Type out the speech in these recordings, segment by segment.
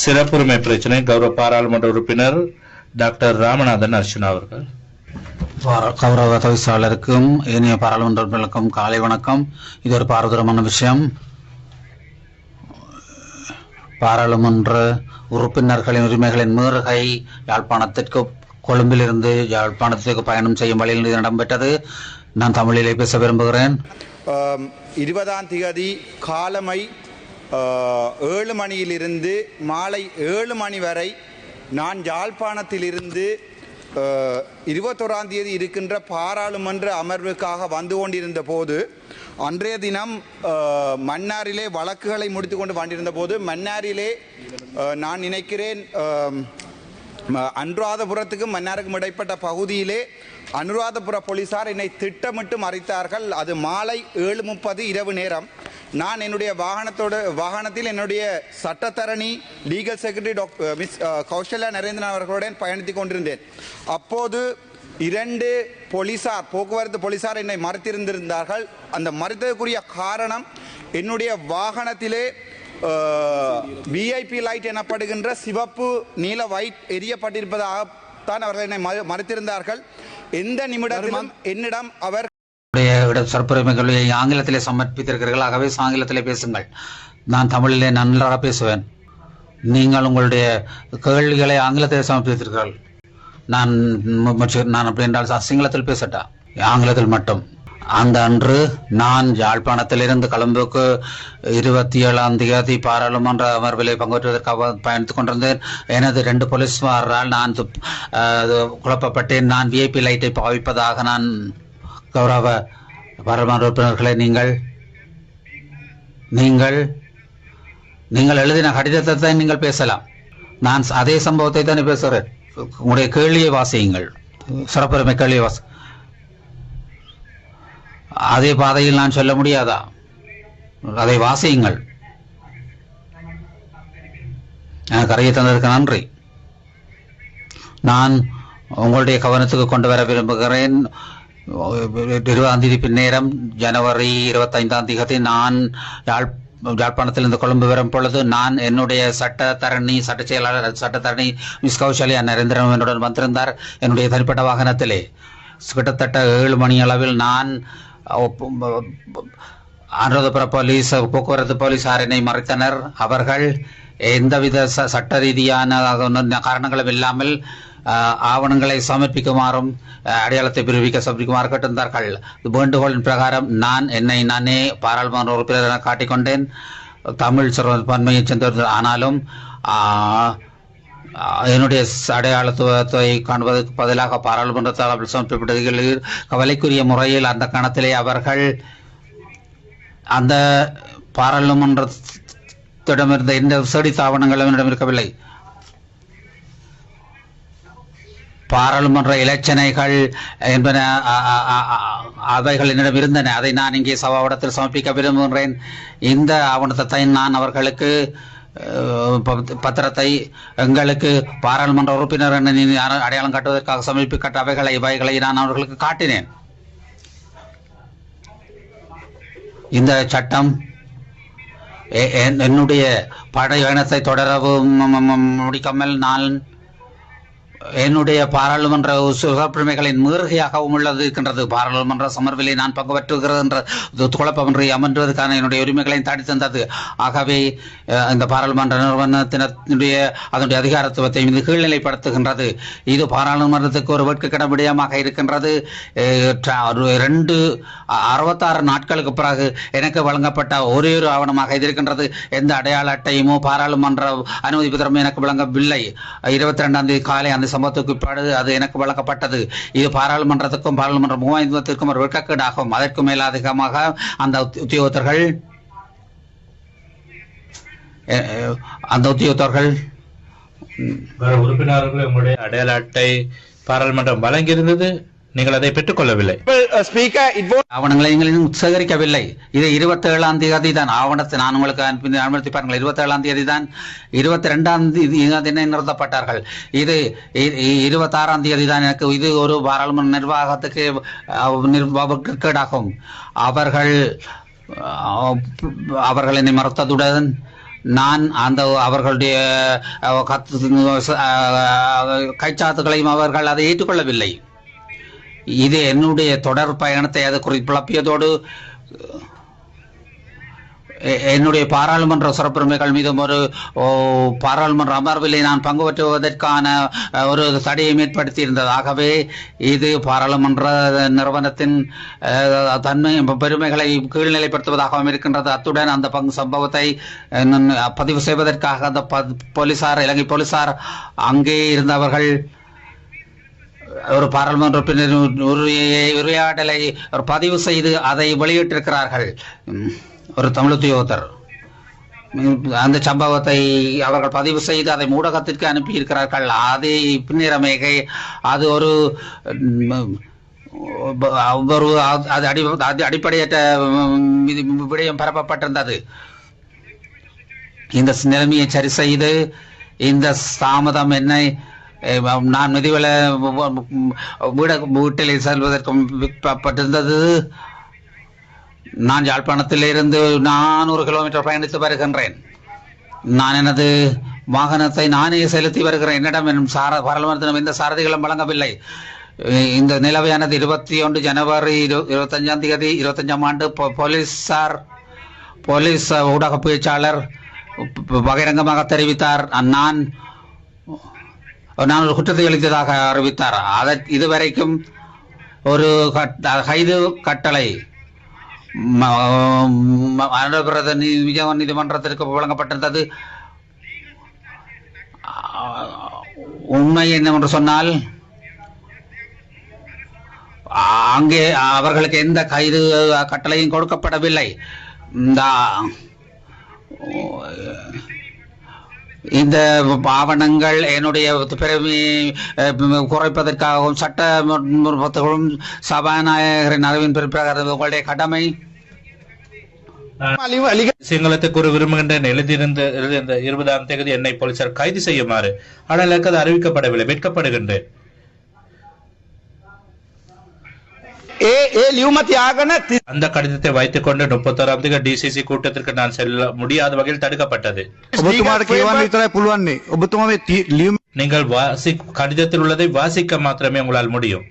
சிறப்புரிமை பிரச்சனை கௌரவ பாராளுமன்ற உறுப்பினர் டாக்டர் ராமநாதன் அர்ச்சனா அவர்கள். கௌரவ தவிசாளருக்கும் ஏனைய பாராளுமன்ற உறுப்பினர்களுக்கும் காலை வணக்கம். இது ஒரு பாரதூரமான விஷயம். பாராளுமன்ற உறுப்பினர்களின் உரிமைகளின் மீறுகை யாழ்ப்பாணத்திற்கு கொழும்பிலிருந்து யாழ்ப்பாணத்திற்கு பயணம் செய்யும் வழியில் இது இடம்பெற்றது. நான் தமிழிலே பேச விரும்புகிறேன். இருபதாம் திகதி காலமை ஏழு மணியிலிருந்து மாலை ஏழு மணி வரை நான் யாழ்ப்பாணத்திலிருந்து ஆ, இருபத்தோராம் தேதி இருக்கின்ற பாராளுமன்ற அமர்வுக்காக வந்து கொண்டிருந்த போது அன்றைய தினம் மன்னாரிலே வழக்குகளை முடித்து கொண்டு வந்திருந்த போது மன்னாரிலே நான் நினைக்கிறேன் அனுராதபுரத்துக்கும் மன்னாருக்கும் இடைப்பட்ட பகுதியிலே அனுராதபுர போலீசார் என்னை திட்டமிட்டு மறைத்தார்கள். அது மாலை ஏழு முப்பது இரவு நேரம். நான் என்னுடைய வாகனத்தோட வாகனத்தில் என்னுடைய சட்டத்தரணி legal secretary doctor miss Kausalya Narendran அவர்களுடன் பயணித்துக் கொண்டிருந்தேன். அப்போது இரண்டு போலீசார் போக்குவரத்து போலீசார் என்னை மறைத்திருந்திருந்தார்கள். அந்த மறைத்ததற்குரிய காரணம் என்னுடைய வாகனத்திலே விஐபி லைட் எனப்படுகின்ற சிவப்பு நீல வைட் எரியப்பட்டிருப்பதாகத்தான் அவர்கள் என்னை மறு- மறைத்திருந்தார்கள். எந்த நிமிடத்திலும் என்னிடம் அவர் உடைய இட சொற்புரிமைகளை ஆங்கிலத்திலே சமர்ப்பித்திருக்கிறீர்கள். ஆகவே ஆங்கிலத்திலே பேசுங்கள். நான் தமிழிலே நன்றாக பேசுவேன். நீங்கள் உங்களுடைய கேள்விகளை ஆங்கிலத்திலே சமர்ப்பித்திருக்கிறீர்கள். நான் நான் அப்படி என்றால் சிங்களத்தில் பேசட்டா? ஆங்கிலத்தில் மட்டும். அந்த அன்று நான் யாழ்ப்பாணத்திலிருந்து கொழும்புக்கு இருபத்தி ஏழாம் தேதி பாராளுமன்ற அமர்விலே பங்குபற்றுவதற்காக பயணித்துக் கொண்டிருந்தேன். எனது ரெண்டு போலீஸ்மாரால் நான் குழப்பப்பட்டேன். நான் விஐபி லைட்டை பாவிப்பதாக நான் கௌரவ பாராளுமன்ற உறுப்பினர்களை நீங்கள் நீங்கள் நீங்கள் எழுதின கடிதத்தை தான் நீங்கள் பேசலாம். நான் அதே சம்பவத்தை தானே பேசுகிறேன் உங்களுடைய கேள்வியை வாசியுங்கள். சிறப்புரிமை கேள்வியை வாசி. அதே பாதையில் நான் சொல்ல முடியாதா? அதை வாசியுங்கள். எனக்கு அறிய தந்ததற்கு நன்றி. நான் உங்களுடைய கவனத்துக்கு கொண்டு வர விரும்புகிறேன். இருபதாம் தேதி பின்னேரம் ஜனவரி இருபத்தைந்தாம் தேதி நான் யாழ் யாழ்ப்பாணத்திலிருந்து கொழும்பு வரும் பொழுது நான் என்னுடைய சட்டத்தரணி சட்ட செயலாளர் சட்டத்தரணி மிஸ் கௌசல்யா நரேந்திரன் என்னுடன் வந்திருந்தார் என்னுடைய தனிப்பட்ட வாகனத்திலே. கிட்டத்தட்ட ஏழு மணி அளவில் நான் அனுராதபுர போலீஸ் போக்குவரத்து போலீசார் என்னை மறைத்தனர். அவர்கள் எந்தவித ச- சட்ட ரீதியான காரணங்களும் இல்லாமல் ஆவணங்களை சமர்ப்பிக்குமாறும் அடையாளத்தை பிரிவிக்க சமர்ப்பிக்குமாறு கேட்டிருந்தார்கள். வேண்டுகோளின் பிரகாரம் நான் என்னை நானே பாராளுமன்ற உறுப்பினர் என காட்டிக்கொண்டேன். தமிழ் சிறுபான்மையை சேர்ந்தவர் ஆனாலும் என்னுடைய அடையாளத்துவத்தை காண்பதற்கு பதிலாக பாராளுமன்றத்தால் சமர்ப்பிப்பட்டதில் கவலைக்குரிய முறையில் அந்த கணத்திலே அவர்கள் அந்த பாராளுமன்றத்திடமிருந்த எந்த செடி தாவணங்களும் என்னிடம் பாராளுமன்ற இலச்சனைகள் என்பன அவைகள் என்னிடம் இருந்தன. அதை நான் இங்கே சபாவிடத்தில் சமர்ப்பிக்க விரும்புகிறேன் இந்த ஆவணத்தை நான் அவர்களுக்கு பத்திரத்தை எங்களுக்கு பாராளுமன்ற உறுப்பினர் என்ன அடையாளம் காட்டுவதற்காக சமர்ப்பிக்கப்பட்ட அவைகளை இவைகளை நான் அவர்களுக்கு காட்டினேன். இந்த சட்டம் எ- என்- என்னுடைய படையணத்தை தொடரவும் முடிக்காமல் நான் என்னுடைய பாராளுமன்ற சுகப்பிரமைகளின் மீறுகையாகவும் உள்ளது இருக்கின்றது. பாராளுமன்ற சமர்விலே நான் பங்கு பெற்றுகிறது என்ற குழப்பமின்றி அமர்வதற்கான என்னுடைய உரிமைகளை தாடி தந்தது ஆகவே இந்த பாராளுமன்ற நிறுவனத்தினுடைய அதனுடைய அதிகாரத்துவத்தை இது கீழ்நிலைப்படுத்துகின்றது. இது பாராளுமன்றத்துக்கு ஒரு வேட்கைக்கிட விடயமாக இருக்கின்றது. ரெண்டு அறுபத்தாறு நாட்களுக்கு பிறகு எனக்கு வழங்கப்பட்ட ஒரே ஒரு ஆவணமாக இது இருக்கின்றது. எந்த அடையாள அட்டையுமோ பாராளுமன்ற அனுமதி பத்திரமும் எனக்கு வழங்கவில்லை. இருபத்தி ரெண்டாம் தேதி காலை அந்த சம்பவத்துக்கு பிற்பாடு அது எனக்கு வழங்கப்பட்டது. இது பாராளுமன்றத்துக்கும் பாராளுமன்ற மூவாயிரத்திற்கும் ஒரு வெட்கக்கேடாகும் அதற்கு மேலதிகமாக அந்த உத்தியோகத்தர்கள் அந்த உத்தியோகத்தர்கள் உறுப்பினர்கள் உங்களுடைய அடையாள அட்டை பாராளுமன்றம் வழங்கியிருந்தது. நீங்கள் அதை பெற்றுக்கொள்ளவில்லை. ஸ்பீக்கர் இட் won't ஆவணங்களை நீங்கள் இன்னும் சேகரிக்கவில்லை இது இருபத்தி ஏழாம் தேதி தான் ஆவணத்தை நான் உங்களுக்கு அனுப்பி அனுமதி பாருங்கள் இருபத்தி ஏழாம் தேதி தான் இருபத்தி ரெண்டாம் தேதி நிறுத்தப்பட்டார்கள். இது இருபத்தி ஆறாம் தேதி தான் எனக்கு இது ஒரு பாராளுமன்ற நிர்வாகத்துக்கு அஹ், நிர்வாக கேடாகும். அவர்கள் அவர்கள் என்னை மறுத்ததுடன் நான் அந்த அவர்களுடைய கத்து- அஹ், கைச்சாத்துகளையும் அவர்கள் அதை ஏற்றுக்கொள்ளவில்லை. இது என்னுடைய தொடர் பயணத்தை அது குறிப்பிழப்பியதோடு என்னுடைய பாராளுமன்ற சிறப்புரிமைகள் மீதும் ஒரு பாராளுமன்ற அமர்வில் நான் பங்கு பெற்றுவதற்கான ஒரு தடையை ஏற்படுத்தியிருந்தது ஆகவே இது பாராளுமன்ற நிறுவனத்தின் தன்மை பெருமைகளை கீழ்நிலைப்படுத்துவதாகவும் இருக்கின்றது. அத்துடன் அந்த பங்கு சம்பவத்தை பதிவு செய்வதற்காக அந்த ப- போலீசார் இலங்கை போலீசார் அங்கே இருந்தவர்கள் ஒரு பாராளுமன்ற உறுப்பினர் உரையை- உரையாடலை ஒரு பதிவு செய்து அதை வெளியிட்டிருக்கிறார்கள். ஒரு தமிழ் உத்தியோகத்தர் அந்த சம்பவத்தை அவர்கள் பதிவு செய்து அதை ஊடகத்திற்கு அனுப்பியிருக்கிறார்கள். அதை பின்னிறமைகை அது ஒரு ஒரு அது அடி அது அடிப்படையற்ற விடயம் பரப்பப்பட்டிருந்தது. இந்த நிலைமையை சரி செய்து இந்த தாமதம் என்னை நான் மிதிவல வீட செல்வதற்கும் செல்வதற்கு விற்கப்பட்டிருந்தது நான் யாழ்ப்பாணத்திலிருந்து நானூறு கிலோமீட்டர் பயணித்து வருகின்றேன் நான் எனது வாகனத்தை நானே செலுத்தி வருகிறேன் என்னிடம் என் சார பாராளுமன்றத்திடம் எந்த சாரதிகளும் வழங்கவில்லை இந்த நிலவையானது இருபத்தி ஒன்று ஜனவரி இரு- இருபத்தஞ்சாம் தேதி இருபத்தஞ்சாம் ஆண்டு போலீஸார் போலீஸ் ஊடக பேச்சாளர் பகிரங்கமாக தெரிவித்தார் நான் நான் ஒரு குற்றத்தை அளித்ததாக அறிவித்தார்? அதை இதுவரைக்கும் ஒரு கைது கட்டளை அனுபிரத நீ- நீதிமன்றத்திற்கு வழங்கப்பட்டிருந்தது. உண்மை என்னவென்று சொன்னால் அங்கே அவர்களுக்கு எந்த கைது கட்டளையும் கொடுக்கப்படவில்லை. இந்த இந்த ஆவணங்கள் என்னுடைய பெருமையை அஹ், குறைப்பதற்காகவும் சட்ட முற்பத்துகளும் சபாநாயகரின் அறிவின் பிறப்பிரகாரம் உங்களுடைய கடமை. சிங்களத்துக்கு ஒரு விரும்புகின்றேன். எழுதியிருந்த எழுதியிருந்த இருபதாம் தேதி என்னை போலீசார் கைது செய்யுமாறு. ஆனால் எனக்கு அது அறிவிக்கப்படவில்லை வெட்கப்படுகின்றேன் அந்த கடிதத்தை வைத்துக் கொண்டு முப்பத்தோராம் தேதி டிசிசி கூட்டத்திற்கு நான் செல்ல முடியாத வகையில் தடுக்கப்பட்டது. நீங்கள் வாசி கடிதத்தில் உள்ளதை வாசிக்க மாத்திரமே உங்களால் முடியும்.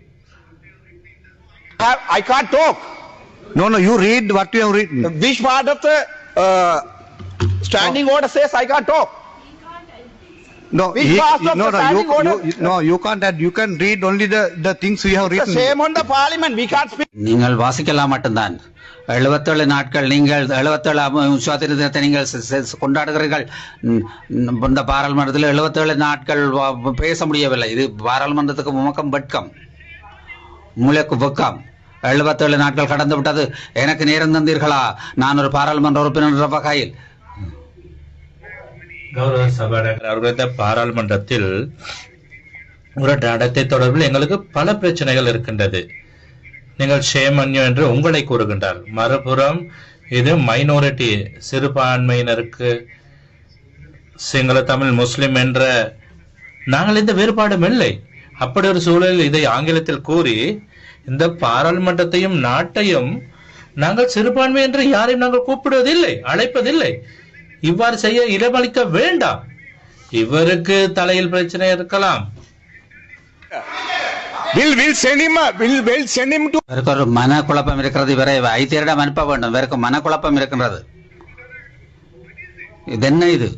Standing order says I can't talk no he- no no you, order? you no you can't add you can read only the the things we have It's the written. same on the parliament. We can't speak. நீங்கள் வாசிக்கலாம் மட்டும்தான். எழுபத்தேழு நாட்கள் நீங்கள் எழுபத்தேழு சுவாதிர தினத்தை நீங்கள் கொண்டாடுகிறீர்கள். இந்த பாராளுமன்றத்தில் எழுபத்தேழு நாட்கள் பேச முடியவில்லை. இது பாராளுமன்றத்துக்கு முமக்கம் வெட்கம். மூளைக்கு வெக்கம் எழுபத்தேழு நாட்கள் கடந்து விட்டது. எனக்கு நேரம் தந்தீர்களா? நான் ஒரு பாராளுமன்ற உறுப்பினர் என்ற வகையில். கௌரவ சபாநாயகர் அவர்கள் பாராளுமன்றத்தில் நடத்தை தொடர்பில் எங்களுக்கு பல பிரச்சனைகள் இருக்கின்றது. நீங்கள் ஷேமன்யோ என்று உங்களை கூறுகின்றார். மறுபுறம் இது மைனாரிட்டி சிறுபான்மையினருக்கு சிங்கள தமிழ் முஸ்லிம் என்ற நாங்கள் எந்த வேறுபாடும் இல்லை. அப்படி ஒரு சூழலில் இதை ஆங்கிலத்தில் கூறி இந்த பாராளுமன்றத்தையும் நாட்டையும் நாங்கள் சிறுபான்மை என்று யாரையும் நாங்கள் கூப்பிடுவதில்லை அழைப்பதில்லை. இவ்வாறு செய்ய இடமளிக்க வேண்டாம். இவருக்கு தலையில் பிரச்சனை இருக்கலாம். இவருக்கு ஒரு மனக்குழப்பம் இருக்கிறது. இவரை வைத்தியரிடம் அனுப்ப வேண்டும். இவருக்கு மனக்குழப்பம் இருக்கின்றது. இது என்ன இது?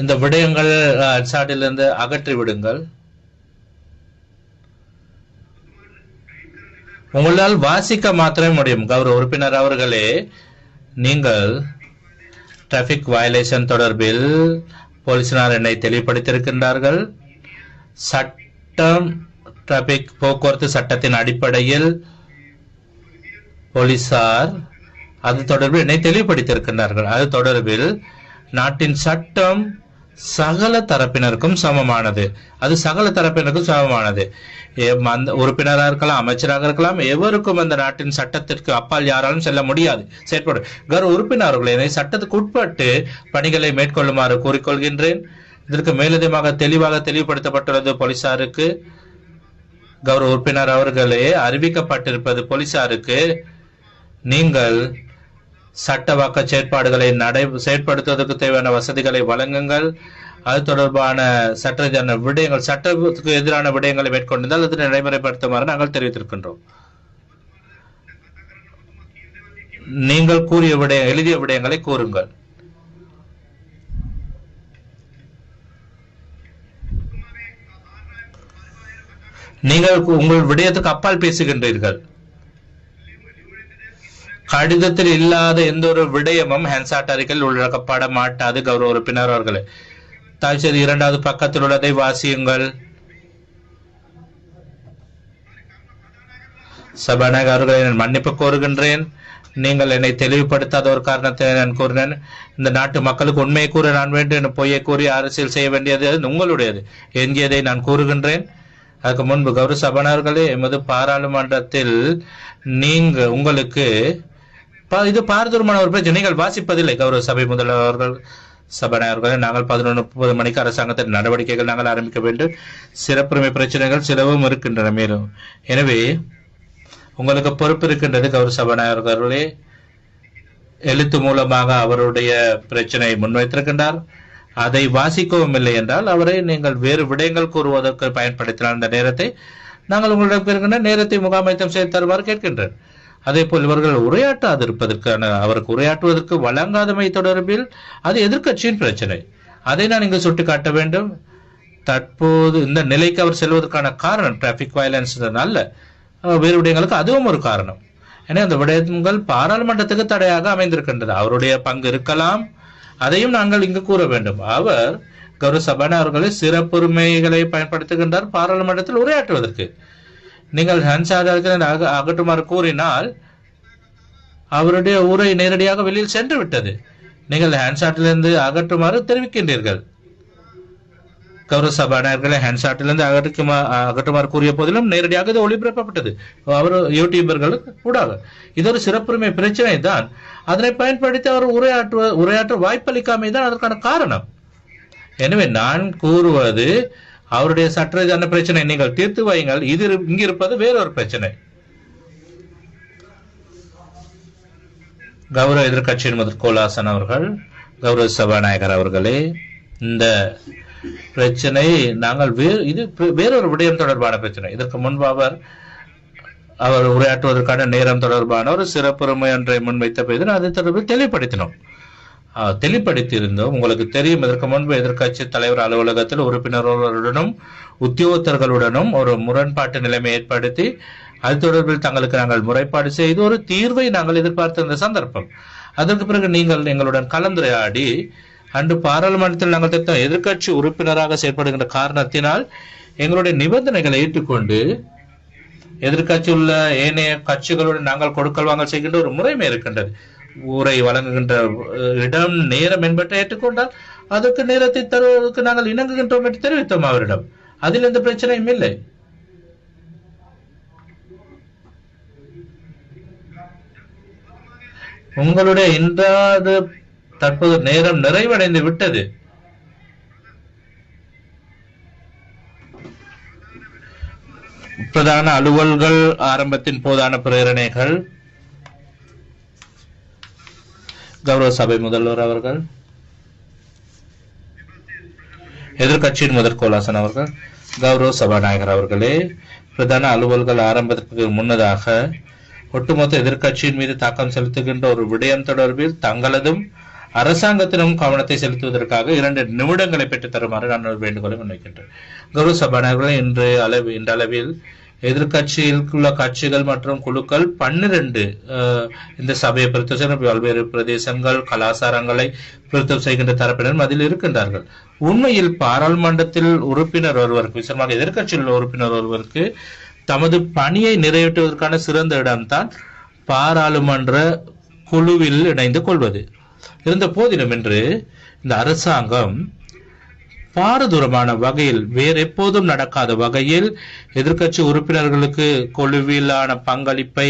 இந்த விடயங்கள் அன்சாரிலிருந்து அகற்றி விடுங்கள் உங்களால் வாசிக்க மாத்திரமே முடியும். கௌரவ உறுப்பினர் அவர்களே நீங்கள் டிராபிக் வயலேஷன் தொடர்பில் போலீசினார் என்னை தெளிவுபடுத்தியிருக்கின்றார்கள். சட்டம் டிராபிக் போக்குவரத்து சட்டத்தின் அடிப்படையில் போலீசார் அது தொடர்பில் என்னை தெளிவுபடுத்தியிருக்கின்றார்கள். அது தொடர்பில் நாட்டின் சட்டம் சகல தரப்பினருக்கும் சமமானது. அது சகல தரப்பினருக்கும் சமமானது. அந்த உறுப்பினராக இருக்கலாம் அமைச்சராக இருக்கலாம் எவருக்கும் அந்த நாட்டின் சட்டத்திற்கு அப்பால் யாராலும் செல்ல முடியாது. செயற்படும் கர் உறுப்பினர்களே சட்டத்துக்கு உட்பட்டு பணிகளை மேற்கொள்ளுமாறு கூறிக்கொள்கின்றேன். இதற்கு மேலதிகமாக தெளிவாக தெளிவுபடுத்தப்பட்டுள்ளது போலீசாருக்கு. கௌரவ உறுப்பினர் அவர்களே அறிவிக்கப்பட்டிருப்பது போலீசாருக்கு. நீங்கள் சட்டவாக்க செயற்பாடுகளை நடை செயற்படுத்துவதற்கு தேவையான வசதிகளை வழங்குங்கள். அது தொடர்பான சட்ட விடயங்கள் சட்டத்துக்கு எதிரான விடயங்களை மேற்கொண்டிருந்தால் அதனை நடைமுறைப்படுத்துமாறு நாங்கள் தெரிவித்திருக்கின்றோம். நீங்கள் கூறிய விடயம் எழுதிய விடயங்களை கூறுங்கள். நீங்கள் உங்கள் விடயத்துக்கு அப்பால் பேசுகின்றீர்கள். கடிதத்தில் இல்லாத எந்த ஒரு விடயமும் ஹென்சாட் அறிக்கையில் உள்ளடக்கப்பட மாட்டாது கௌரவ உறுப்பினர் அவர்களே. தயவு செய்து இரண்டாவது பக்கத்தில் உள்ளதை வாசியுங்கள். சபாநாயகர் அவர்களை நான் மன்னிப்பு கோருகின்றேன். நீங்கள் என்னை தெளிவுபடுத்தாத ஒரு காரணத்தை நான் கூறினேன். இந்த நாட்டு மக்களுக்கு உண்மையை கூற நான் வேண்டும் என பொய்யை கூறி அரசியல் செய்ய வேண்டியது அது உங்களுடையது. எஞ்சியதை நான் கூறுகின்றேன். அதுக்கு முன்பு கௌரவ சபாநாயகர்களே எமது பாராளுமன்றத்தில் நீங்க உங்களுக்கு இது பாரதூரமான ஒரு பிரச்சனை. நீங்கள் வாசிப்பதில்லை கௌரவ சபை முதல்வர்கள் சபாநாயகர்களே. நாங்கள் பதினொன்று முப்பது மணிக்கு அரசாங்கத்தின் நடவடிக்கைகள் நாங்கள் ஆரம்பிக்க வேண்டும். சிறப்புரிமை பிரச்சனைகள் சிலவும் இருக்கின்றன மேலும். எனவே உங்களுக்கு பொறுப்பு இருக்கின்றது கௌரவ சபாநாயகர்களே. எழுத்து மூலமாக அவருடைய பிரச்சனையை முன்வைத்திருக்கின்றார். அதை வாசிக்கவும் இல்லை என்றால் அவரை நீங்கள் வேறு விடயங்கள் கூறுவதற்கு பயன்படுத்தினால் அந்த நேரத்தை நாங்கள் உங்களிடம் இருக்கின்ற நேரத்தை முகாமைத்தம் செய்து தருமாறு கேட்கின்றேன். அதே போல் இவர்கள் உரையாற்றாதிருப்பதற்கான அவருக்கு உரையாற்றுவதற்கு வழங்காதமை தொடர்பில் அது எதிர்க்கட்சியின் பிரச்சனை. அதை நான் இங்கு சுட்டிக்காட்ட வேண்டும். தற்போது இந்த நிலைக்கு அவர் செல்வதற்கான காரணம் டிராபிக் வயலன்ஸ் அல்ல. வேறு விடயங்களுக்கு அதுவும் ஒரு காரணம். ஏன்னா அந்த விடயங்கள் பாராளுமன்றத்துக்கு தடையாக அமைந்திருக்கின்றது அவருடைய பங்கு இருக்கலாம். அதையும் நாங்கள் இங்கு கூற வேண்டும். அவர் கௌரவ சபானா அவர்களை சிறப்புரிமைகளை பயன்படுத்துகின்றார் பாராளுமன்றத்தில் உரையாற்றுவதற்கு. நீங்கள் ஹன்சாடர்களை அக- அகற்றுமாறு கூறினால் அவருடைய உரை நேரடியாக வெளியில் சென்று விட்டது நீங்கள் ஹேண்ட்ஷாட்டிலிருந்து அகற்றுமாறு தெரிவிக்கின்றீர்கள். கௌரவ சபாநாயகர்களை ஹேண்ட்ஷாட்டிலிருந்து அகற்றுமா அகற்றுமாறு கூறிய போதிலும் நேரடியாக இது ஒளிபரப்பப்பட்டது. அவர் யூடியூபர்களுக்கு கூடாக இது ஒரு சிறப்புரிமை பிரச்சனை தான். அதனை பயன்படுத்தி அவர் உரையாற்றுவ உரையாற்ற வாய்ப்பளிக்காமை தான் அதற்கான காரணம். எனவே நான் கூறுவது அவருடைய சட்டரீதியான பிரச்சனை. நீங்கள் தீர்த்து வையுங்கள். இது இரு- இங்கு இருப்பது வேறொரு பிரச்சனை. கௌரவ எதிர்க்கட்சியின் முதல் கோலாசன் அவர்கள் கௌரவ சபாநாயகர் அவர்களே இந்த பிரச்சனை நாங்கள் வேறு இது வேறொரு விடயம் தொடர்பான பிரச்சனை. இதற்கு முன்பு அவர் அவர் உரையாற்றுவதற்கான நேரம் தொடர்பான ஒரு சிறப்புரிமை ஒன்றை முன்வைத்த போது அதை தொடர்பில் தெளிவுபடுத்தினோம். தெளிப்படுத்தியிருந்தோம் உங்களுக்கு தெரியும் இதற்கு முன்பு எதிர்க்கட்சி தலைவர் அலுவலகத்தில் உறுப்பினர்களுடனும் உத்தியோகத்தர்களுடனும் ஒரு முரண்பாட்டு நிலைமை ஏற்படுத்தி அது தொடர்பில் தங்களுக்கு நாங்கள் முறைப்பாடு செய்து ஒரு தீர்வை நாங்கள் எதிர்பார்த்திருந்த சந்தர்ப்பம். அதற்கு பிறகு நீங்கள் எங்களுடன் கலந்துரையாடி அன்று பாராளுமன்றத்தில் நாங்கள் தத்த எதிர்க்கட்சி உறுப்பினராக செயற்படுகின்ற காரணத்தினால் எங்களுடைய நிபந்தனைகளை ஏற்றுக்கொண்டு எதிர்க்கட்சி உள்ள ஏனைய கட்சிகளுடன் நாங்கள் கொடுக்கல் வாங்கல் செய்கின்ற ஒரு முறைமை இருக்கின்றது. ஊரை வழங்குகின்ற இடம் நேரம் என்பதை ஏற்றுக்கொண்டால் அதற்கு நேரத்தை தருவதற்கு நாங்கள் இணங்குகின்றோம் என்று தெரிவித்தோம் அவரிடம். அதில் எந்த பிரச்சனையும் இல்லை. உங்களுடைய இன்றாது தற்போது நேரம் நிறைவடைந்து விட்டது. பிரதான அலுவல்கள் ஆரம்பத்தின் போதான பிரேரணைகள் கௌரவ சபை முதல்வர் அவர்கள் எதிர்கட்சியின் முதற் கோலாசன் அவர்கள் கௌரவ சபாநாயகர் அவர்களே பிரதான அலுவல்கள் ஆரம்பத்திற்கு முன்னதாக ஒட்டுமொத்த எதிர்க்கட்சியின் மீது தாக்கம் செலுத்துகின்ற ஒரு விடயம் தொடர்பில் தங்களதும் அரசாங்கத்திலும் கவனத்தை செலுத்துவதற்காக இரண்டு நிமிடங்களை பெற்றுத் தருமாறு நான் வேண்டுகோளை முன்வைக்கின்றேன். கௌரவ சபாநாயகர்கள் இன்று அளவு இந்த அளவில் எதிர்க்கட்சியில் உள்ள கட்சிகள் மற்றும் குழுக்கள் பன்னிரண்டு இந்த சபையை பிரித்து செய்கிற பல்வேறு பிரதேசங்கள் கலாச்சாரங்களை பிரித்து செய்கின்ற தரப்பினரும் அதில் இருக்கின்றார்கள். உண்மையில் பாராளுமன்றத்தில் உறுப்பினர் ஒருவருக்கு விசேஷமாக எதிர்க்கட்சியில் உள்ள உறுப்பினர் ஒருவருக்கு தமது பணியை நிறைவேற்றுவதற்கான சிறந்த இடம்தான் பாராளுமன்ற குழுவில் இணைந்து கொள்வது. இருந்த போதிலும் இன்று இந்த அரசாங்கம் பாரதூரமான வகையில் வேற எப்போதும் நடக்காத வகையில் எதிர்க்கட்சி உறுப்பினர்களுக்கு கொழுவிலான பங்களிப்பை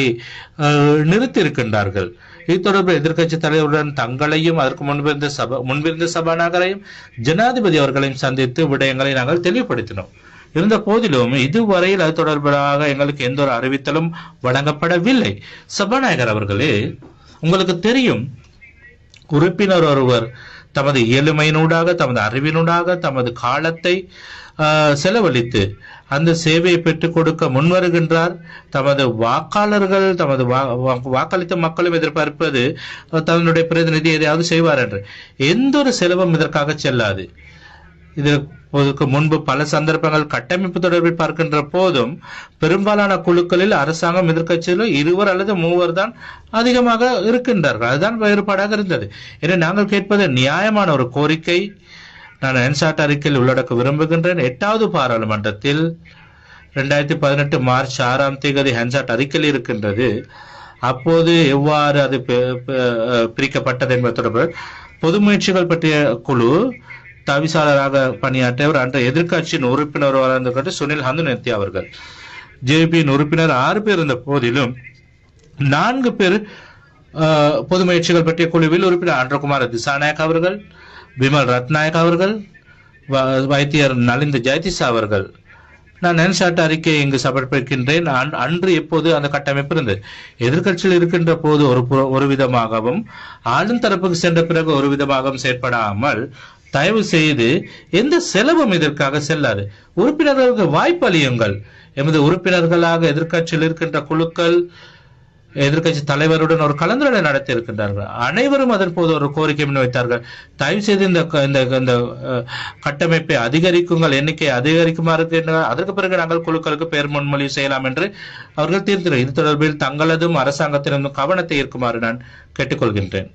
நிறுத்தியிருக்கின்றார்கள். இது தொடர்பில் எதிர்க்கட்சி தலைவருடன் தங்களையும் அதற்கு முன்பிருந்த சபா முன்பிருந்த சபாநாயகரையும் ஜனாதிபதி அவர்களையும் சந்தித்து விடயங்களை நாங்கள் தெளிவுபடுத்தினோம். இருந்த போதிலும் இதுவரையில் அது தொடர்பாக எங்களுக்கு எந்த ஒரு அறிவித்தலும் வழங்கப்படவில்லை. சபாநாயகர் அவர்களே உங்களுக்கு தெரியும் உறுப்பினர் ஒருவர் தமது இயலுமையினூடாக தமது அறிவினூடாக தமது காலத்தை ஆஹ், செலவழித்து அந்த சேவையை பெற்றுக் கொடுக்க முன்வருகின்றார். தமது வாக்காளர்கள் தமது வா- வா- வாக்களித்த மக்களும் எதிர்பார்ப்பது தன்னுடைய பிரதிநிதி எதையாவது செய்வார் என்று. எந்த ஒரு செலவும் இதற்காக செல்லாது. இதற்கு முன்பு பல சந்தர்ப்பங்கள் கட்டமைப்பு தொடர்பில் பார்க்கின்ற போதும் பெரும்பாலான குழுக்களில் அரசாங்கம் எதிர்க்கட்சியில் இருவர் அல்லது மூவர் தான் அதிகமாக இருக்கின்றார்கள். அதுதான் வேறுபாடாக இருந்தது. எனவே நாங்கள் கேட்பது நியாயமான ஒரு கோரிக்கை. நான் என்சாட் அறிக்கையில் உள்ளடக்க விரும்புகின்றேன். எட்டாவது பாராளுமன்றத்தில் ரெண்டாயிரத்தி பதினெட்டு மார்ச் ஆறாம் தேதி ஹென்சாட் அறிக்கையில் இருக்கின்றது. அப்போது எவ்வாறு அது பிரிக்கப்பட்டது என்பது தொடர்பில் பொது முயற்சிகள் பற்றிய குழு தவிசாளராக பணியாற்றியவர் அன்ற எதிர்கட்சியின் உறுப்பினர் இருந்துகிட்டு சுனில் ஹந்துநெத்தி அவர்கள். ஜேபியின் உறுப்பினர் ஆறு பேர் இருந்த போதிலும் நான்கு பேர் பொது முயற்சிகள் பற்றிய குழுவில் உறுப்பினர் அன்றகுமார் திசாநாயக் அவர்கள் விமல் ரத்நாயக் அவர்கள் வ- வைத்தியர் நலிந்த ஜெயதிசா அவர்கள். நான் நென்சாட் அறிக்கையை இங்கு சமர்ப்பிக்கின்றேன். அன்று எப்போது அந்த கட்டமைப்பு இருந்தது? எதிர்க்கட்சியில் இருக்கின்ற போது ஒரு ஒரு விதமாகவும் ஆளும் தரப்புக்கு சென்ற பிறகு ஒரு விதமாகவும் செயற்படாமல் தயவு செய்து எந்த செலவும் இதற்காக செல்லாது. உறுப்பினர்களுக்கு வாய்ப்பு அளியுங்கள். எமது உறுப்பினர்களாக எதிர்க்கட்சியில் இருக்கின்ற குழுக்கள் எதிர்க்கட்சி தலைவருடன் ஒரு கலந்துரையாடல் நடத்தி இருக்கின்றார்கள் அனைவரும் அதன் போது ஒரு கோரிக்கை முன்வைத்தார்கள். தயவு செய்து இந்த க- இந்த இந்த கட்டமைப்பை அதிகரிக்குங்கள். எண்ணிக்கை அதிகரிக்குமாறு கேட்டார்கள். அதற்கு பிறகு நாங்கள் குழுக்களுக்கு பெயர் முன்மொழிவு செய்யலாம் என்று அவர்கள் தீர்த்தினர் இது தொடர்பில் தங்களதும் அரசாங்கத்தினதும் கவனத்தை ஈர்க்குமாறு நான் கேட்டுக்கொள்கின்றேன்.